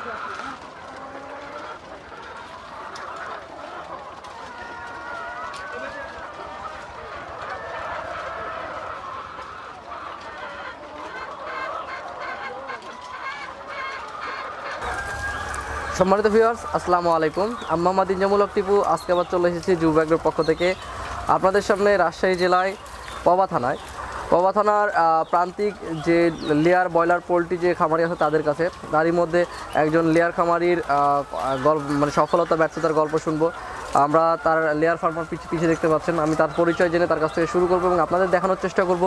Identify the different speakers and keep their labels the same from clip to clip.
Speaker 1: সম্মানিত ভিউয়ার্স আসসালামু আলাইকুম। আমি মোহাম্মদ ইনজামুল টিপু। আজকে আবার চলে এসেছি যুব পক্ষ থেকে। আপনাদের সামনে রাজশাহী জেলায় পবা থানায়। পবা থানার প্রান্তিক যে লেয়ার, ব্রয়লার, পোলট্রি যে খামারি আছে তাদের কাছে। তারই মধ্যে একজন লেয়ার খামারির গল্প মানে সফলতা, ব্যর্থতার গল্প শুনব। আমরা তার লেয়ার ফার্মার পিছিয়ে দেখতে পাচ্ছেন। আমি তার পরিচয় জেনে তার কাছ থেকে শুরু করব এবং আপনাদের দেখানোর চেষ্টা করব,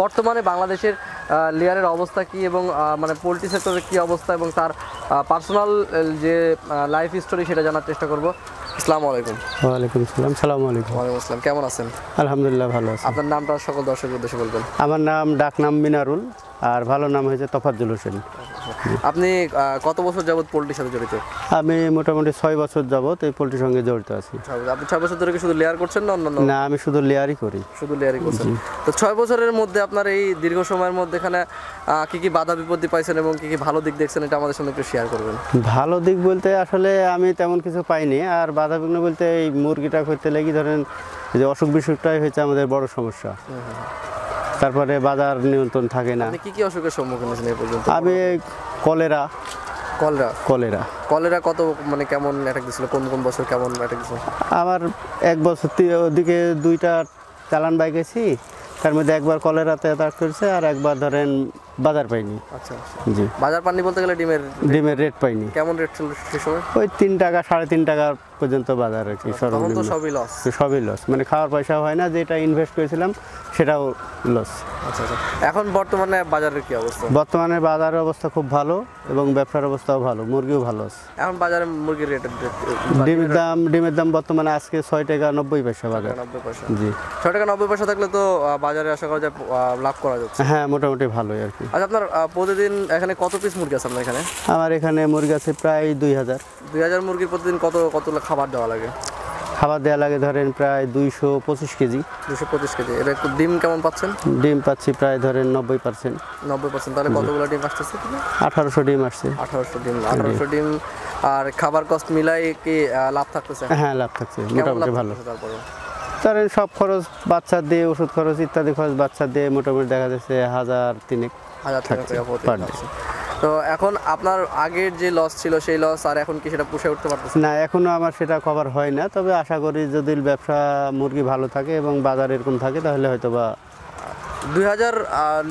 Speaker 1: বর্তমানে বাংলাদেশের লেয়ারের অবস্থা কি এবং মানে পোলট্রি সেক্টরের কী অবস্থা এবং তার পার্সোনাল যে লাইফ স্টোরি সেটা জানার চেষ্টা করব। আসসালামু আলাইকুম।
Speaker 2: ওয়ালাইকুম আসসালাম সালাম আলাইকুম।
Speaker 1: ওয়ালাইকুম আসসালাম কেমন আছেন?
Speaker 2: আলহামদুলিল্লাহ ভালো আছি।
Speaker 1: আপনার নামটা সকল দর্শকের উদ্দেশ্যে বলবেন।
Speaker 2: আমার নাম ডাক নাম মিনারুল আর ভালো নাম হয়েছে তফাজ্জুল হোসেন।
Speaker 1: আপনি কত বছর যাবত পোলট্রির সাথে জড়িত?
Speaker 2: আমি মোটামুটি ছয় বছর যাবত এই পোলট্রির সঙ্গে জড়িত আছি।
Speaker 1: আপনি ছয় বছর ধরে শুধু লেয়ার করছেন না অন্যান্য?
Speaker 2: না আমি শুধু লেয়ারই করি।
Speaker 1: শুধু লেয়ারই করছেন। তো ছয় বছরের মধ্যে আপনার এই দীর্ঘ সময়ের মধ্যে এখানে কি কি বাধা বিপত্তি পাইছেন এবং কি কি ভালো দিক দেখছেন এটা আমাদের সঙ্গে একটু শেয়ার করবেন।
Speaker 2: ভালো দিক বলতে আসলে আমি তেমন কিছু পাইনি। আর বাধা বিঘ্ন বলতে এই মুরগিটা করতে লেগে ধরেন যে অসুখ বিসুখটাই হয়েছে আমাদের বড় সমস্যা। তারপরে বাজার নিয়ন্ত্রণ থাকে না।
Speaker 1: কি কি অসুখের সম্মুখীন হয়েছেন এই পর্যন্ত?
Speaker 2: আমি কলেরা।
Speaker 1: কলেরা?
Speaker 2: কলেরা।
Speaker 1: কলেরা কত মানে কেমন অ্যাটাক দিছিল? কোন কোন বছর কেমন অ্যাটাক দিছিল?
Speaker 2: আমার এক বছর দিকে ওদিকে দুইটা চালান বাইক গেছি। তার মধ্যে একবার কলেরাতে অ্যাটাক করেছে আর একবার ধরেন বাজার পাইনি।
Speaker 1: আচ্ছা আচ্ছা।
Speaker 2: জি।
Speaker 1: বাজার পানি বলতে গেলে ডিমের
Speaker 2: ডিমের রেট পাইনি।
Speaker 1: কেমন রেট ছিল সে সময়?
Speaker 2: ওই তিন টাকা সাড়ে তিন টাকা পর্যন্ত বাজার আর কি
Speaker 1: তখন তো
Speaker 2: সর্বনিম্ন।
Speaker 1: সবই লস
Speaker 2: তো সবই লস মানে খাওয়ার পয়সা হয় না যেটা ইনভেস্ট করেছিলাম সেটাও লস
Speaker 1: আচ্ছা আচ্ছা। এখন বর্তমানে বাজারের কি অবস্থা?
Speaker 2: বর্তমানে বাজারের অবস্থা খুব ভালো এবং ব্যবসার অবস্থাও ভালো মুরগিও ভালো আছে।
Speaker 1: এখন বাজারে মুরগির রেট
Speaker 2: ডিমের দাম ডিমের দাম বর্তমানে আজকে ছয় টাকা নব্বই পয়সা বাজার।
Speaker 1: নব্বই পয়সা।
Speaker 2: জি।
Speaker 1: ছয় টাকা নব্বই পয়সা থাকলে তো বাজারে আশা করা যায় লাভ করা যাচ্ছে।
Speaker 2: হ্যাঁ মোটামুটি ভালোই আর কি।
Speaker 1: আচ্ছা আপনার প্রতিদিন এখানে কত পিস মুরগি আছে আপনার এখানে?
Speaker 2: আমার এখানে মুরগি আছে প্রায় দুই হাজার।
Speaker 1: দুই হাজার মুরগির প্রতিদিন কত কত খাবার দেওয়া লাগে?
Speaker 2: খাবার দেওয়া লাগে ধরেন প্রায় দুইশো পঁচিশ কেজি।
Speaker 1: দুশো পঁচিশ কেজি। এটা একটু ডিম কেমন পাচ্ছেন?
Speaker 2: ডিম পাচ্ছি প্রায় ধরেন নব্বই পার্সেন্ট।
Speaker 1: নব্বই পার্সেন্ট। তাহলে কতগুলো ডিম আসতেছে
Speaker 2: আঠারোশো ডিম আসছে।
Speaker 1: আঠারোশো ডিম। আঠারোশো ডিম আর খাবার কস্ট মিলাই কি লাভ থাকতেছে?
Speaker 2: হ্যাঁ লাভ থাকছে। মোটামুটি ভালো।
Speaker 1: তারপরে
Speaker 2: ধরেন সব খরচ বাচ্চা দিয়ে ওষুধ খরচ ইত্যাদি খরচ বাচ্চা দিয়ে মোটামুটি দেখা যাচ্ছে হাজার তিনেক
Speaker 1: হাজার টাকা। তো এখন আপনার আগের যে লস ছিল সেই লস আর এখন কি সেটা পুষে উঠতে পারতেছে
Speaker 2: না এখনও আমার সেটা কভার হয় না তবে আশা করি যদি ব্যবসা মুরগি ভালো থাকে এবং বাজার এরকম থাকে তাহলে হয়তো বা
Speaker 1: দুই হাজার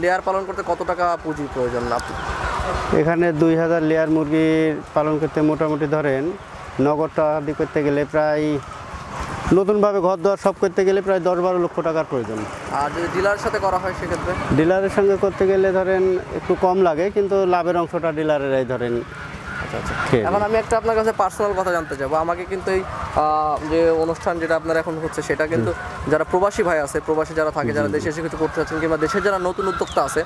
Speaker 1: লেয়ার পালন করতে কত টাকা পুঁজির প্রয়োজন আপনি
Speaker 2: এখানে দুই হাজার লেয়ার মুরগি পালন করতে মোটামুটি ধরেন নগদ টাকা করতে গেলে প্রায় নতুনভাবে ঘর দোয়ার সব করতে গেলে প্রায় দশ বারো লক্ষ টাকার প্রয়োজন।
Speaker 1: আর যদি ডিলারের সাথে করা হয় সেক্ষেত্রে?
Speaker 2: ডিলারের সঙ্গে করতে গেলে ধরেন একটু কম লাগে কিন্তু লাভের অংশটা ডিলারেরাই ধরেন
Speaker 1: আচ্ছা আচ্ছা। এখন আমি একটা আপনার কাছে পার্সোনাল কথা জানতে চাইব আমাকে কিন্তু এই যে অনুষ্ঠান যেটা আপনার এখন হচ্ছে সেটা কিন্তু যারা প্রবাসী ভাই আছে প্রবাসী যারা থাকে যারা দেশে এসে কিছু করতে চাচ্ছেন কিংবা দেশের যারা নতুন উদ্যোক্তা আছে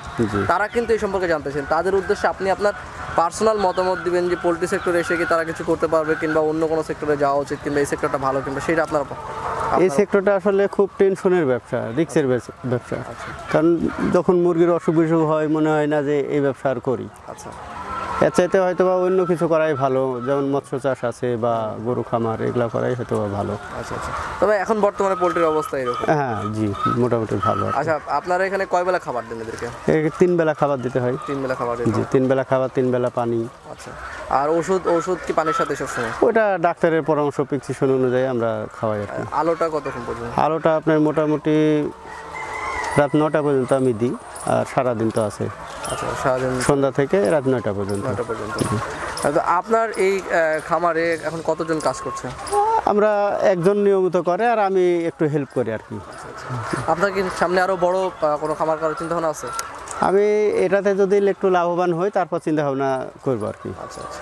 Speaker 1: তারা কিন্তু এই সম্পর্কে জানতে চান তাদের উদ্দেশ্যে আপনি আপনার পার্সোনাল মতামত দিবেন যে পোলট্রি সেক্টরে এসে কি তারা কিছু করতে পারবে কিংবা অন্য কোনো সেক্টরে যাওয়া উচিত কিংবা এই সেক্টরটা ভালো কিংবা সেটা আপনার
Speaker 2: এই সেক্টরটা আসলে খুব টেনশনের ব্যবসা রিক্সের ব্যবসা কারণ যখন মুরগির অসুখ বিসুখ হয় মনে হয় না যে এই ব্যবসা আর করি।
Speaker 1: আচ্ছা।
Speaker 2: এর চাইতে হয়তো বা অন্য কিছু করাই ভালো। যেমন মৎস্য চাষ আছে বা গরু খামার এগুলা করাই হয়তো বা ভালো।
Speaker 1: আচ্ছা আচ্ছা। তবে এখন বর্তমানে পোলট্রির অবস্থা এরকম।
Speaker 2: হ্যাঁ জি মোটামুটি ভালো
Speaker 1: আচ্ছা আপনারা এখানে কয় বেলা খাবার দেন এদেরকে?
Speaker 2: তিন বেলা খাবার দিতে হয়।
Speaker 1: তিন বেলা খাবার
Speaker 2: জি তিন বেলা খাবার তিন বেলা পানি।
Speaker 1: আচ্ছা আর ওষুধ ওষুধ কি পানির সাথে সবসময়?
Speaker 2: ওটা ডাক্তারের পরামর্শ প্রেসক্রিপশন অনুযায়ী আমরা খাওয়াই
Speaker 1: আলোটা কতক্ষণ পর্যন্ত?
Speaker 2: আলোটা আপনার মোটামুটি রাত নটা পর্যন্ত আমি দিই আর সারাদিন তো আছে। সন্ধ্যা থেকে রাত নয়টা পর্যন্ত।
Speaker 1: নয়টা পর্যন্ত। তো আপনার এই খামারে এখন কতজন কাজ করছে?
Speaker 2: আমরা একজন নিয়মিত করে আর আমি একটু হেল্প করি আর কি।
Speaker 1: আপনার কি সামনে আরও বড় কোনো খামার করার চিন্তা ভাবনা আছে?
Speaker 2: আমি এটাতে যদি একটু লাভবান হই তারপর চিন্তা ভাবনা করব আর কি।
Speaker 1: আচ্ছা আচ্ছা।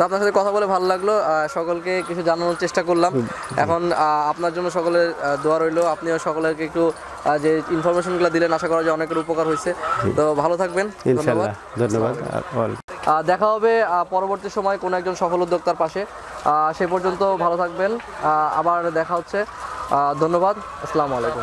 Speaker 1: তো আপনার সাথে কথা বলে ভালো লাগল সকলকে কিছু জানানোর চেষ্টা করলাম। এখন আপনার জন্য সকলের দোয়া রইল। আপনিও সকলেরকে একটু যে ইনফরমেশনগুলো দিলেন আশা করা যায় অনেকের উপকার হয়েছে। তো ভালো থাকবেন। ধন্যবাদ।
Speaker 2: ধন্যবাদ।
Speaker 1: দেখা হবে পরবর্তী সময় কোনো একজন সফল উদ্যোক্তার পাশে। সে পর্যন্ত ভালো থাকবেন। আবার দেখা হচ্ছে। ধন্যবাদ। আসসালামু আলাইকুম।